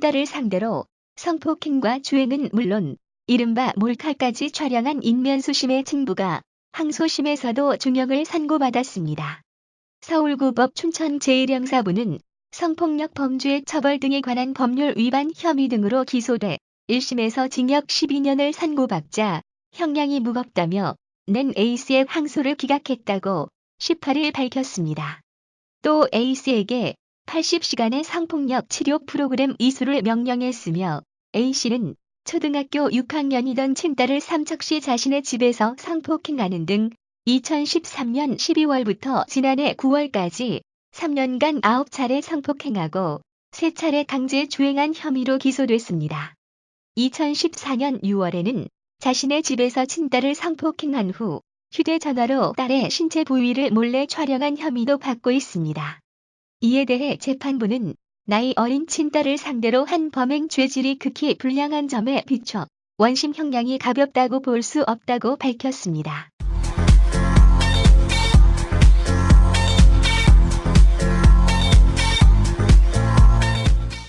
친딸을 상대로 성폭행과 주행은 물론 이른바 몰카까지 촬영한 인면수심의 친부가 항소심에서도 중형을 선고받았습니다. 서울고법 춘천 제1형사부는 성폭력 범죄 처벌 등에 관한 법률 위반 혐의 등으로 기소돼 1심에서 징역 12년을 선고받자 형량이 무겁다며 낸 A씨의 항소를 기각했다고 18일 밝혔습니다. 또 A씨에게 80시간의 성폭력 치료 프로그램 이수를 명령했으며 A씨는 초등학교 6학년이던 친딸을 삼척시 자신의 집에서 성폭행하는 등 2013년 12월부터 지난해 9월까지 3년간 9차례 성폭행하고 3차례 강제 주행한 혐의로 기소됐습니다. 2014년 6월에는 자신의 집에서 친딸을 성폭행한 후 휴대전화로 딸의 신체 부위를 몰래 촬영한 혐의도 받고 있습니다. 이에 대해 재판부는 나이 어린 친딸을 상대로 한 범행 죄질이 극히 불량한 점에 비춰 원심 형량이 가볍다고 볼 수 없다고 밝혔습니다.